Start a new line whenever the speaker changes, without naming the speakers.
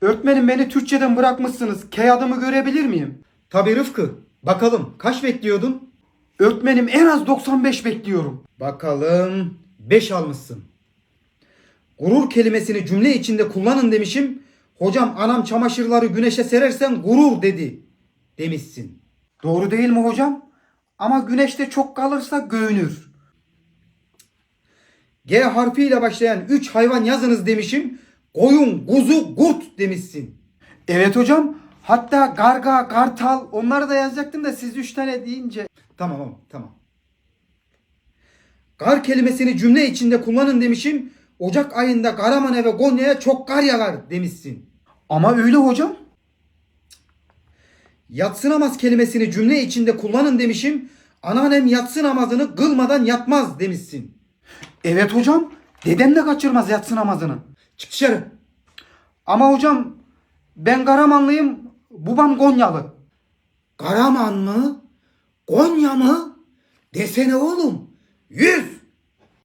Öğretmenim beni Türkçeden bırakmışsınız. K adımı görebilir miyim?
Tabii Rıfkı. Bakalım kaç bekliyordun?
Öğretmenim en az 95 bekliyorum.
Bakalım 5 almışsın. Gurur kelimesini cümle içinde kullanın demişim. Hocam anam çamaşırları güneşe serersen gurur dedi demişsin.
Doğru değil mi hocam? Ama güneşte çok kalırsa göğünür.
G harfiyle başlayan 3 hayvan yazınız demişim. Koyun, kuzu, kurt demişsin.
Evet hocam. Hatta garga, kartal onları da yazacaktım da siz 3 tane deyince.
Tamam tamam tamam. Kar kelimesini cümle içinde kullanın demişim. Ocak ayında Karaman'a ve Konya'ya çok kar yağar demişsin.
Ama öyle hocam.
Yatsı namaz kelimesini cümle içinde kullanın demişim. Anneannem yatsı namazını kılmadan yatmaz demişsin.
Evet hocam. Dedem de kaçırmaz yatsı namazını.
Çık dışarı.
Ama hocam ben Karamanlıyım. Babam Konyalı.
Karaman mı? Konya mı? Desene oğlum. Yüz.